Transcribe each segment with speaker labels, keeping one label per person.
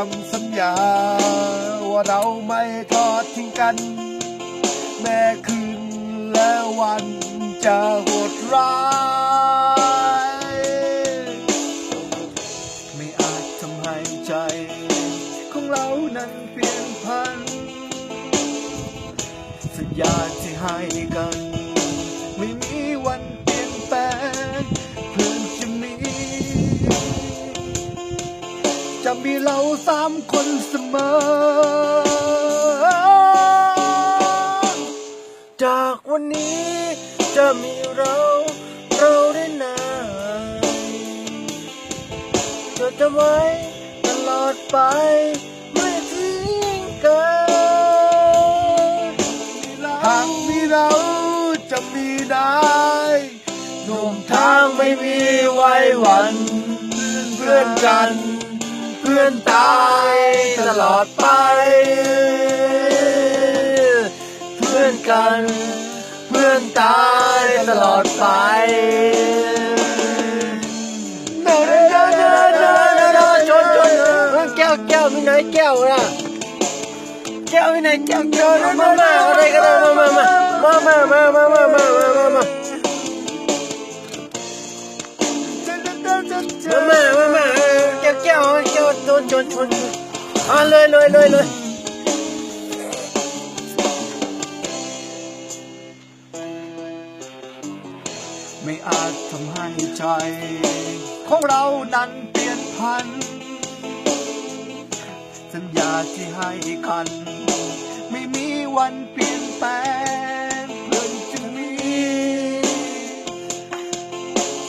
Speaker 1: คำสัญญา ว่าเราไม่ทอดทิ้งกัน แม้คืนและวันจะโหดร้าย ไม่อาจทำให้ใจ ของเรานั้นเปลี่ยนพัน สัญญาที่ให้กัน ไม่มีวันเปลี่ยนแปลง เราสามคนเสมอ
Speaker 2: จากวันนี้จะมีเรา เราได้นานจดจำไว้ตลอดไปไม่ทิ้งกัน
Speaker 1: หากมีเราจะมีได้หนุ่มทา
Speaker 2: ง
Speaker 1: ไม่
Speaker 2: มี
Speaker 1: ไว้
Speaker 2: วัน
Speaker 1: เพื่อนกัน พื่อนตายตลอดไป
Speaker 2: เพื่อนกัน เพื่อนตายตลอดไป
Speaker 1: เดินเดินเดินเดินเดินเดิน
Speaker 2: ชนชนแก้วแก้วมีไหนแก้วล่ะแก้วมีไหนแก้วแก้วมามาอะไรก็ได้มามามามามามามามามามามามามามามาแก้วแก้วแก้วชนชนชนอะเลยเลยเลยเลย
Speaker 1: ไม่อาจทำให้ใจ ของเรานั้นเปลี่ยนพัน สัญญาที่ให้กัน ไม่มีวันเปลี่ยนแปลงเพื่อนจะมี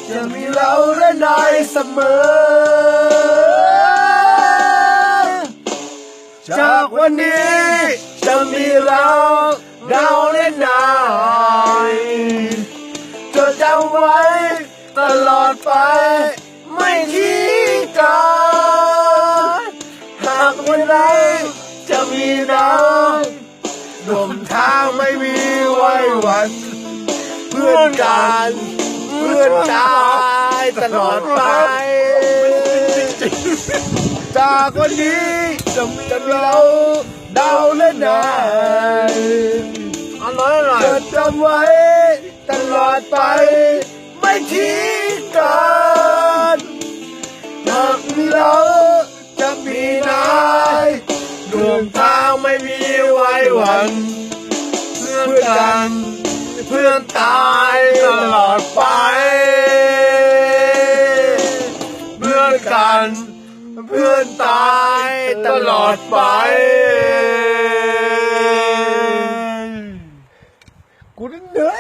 Speaker 1: จะมีเราและนายเสมอ วันนี้ จะมีเราเราและนายจะจำไว้ตลอดไป ไม่ทิ้งกันหากวันใดจะมีเราดมทางไม่มีไว้วัน เพื่อนกัน เพื่อนตายตลอดไป จากวันนี้จะมีเราดาวและนาย
Speaker 2: อร่อยอร่อย
Speaker 1: จะจำไว้ตลอดไป ไม่ทิ้งกันหากมีเราจะมีนายดวงทางไม่มีไว้วัน เพื่อนกันเพื่อนตายตลอด เพื่อนกันเพื่อนตายตลอดไป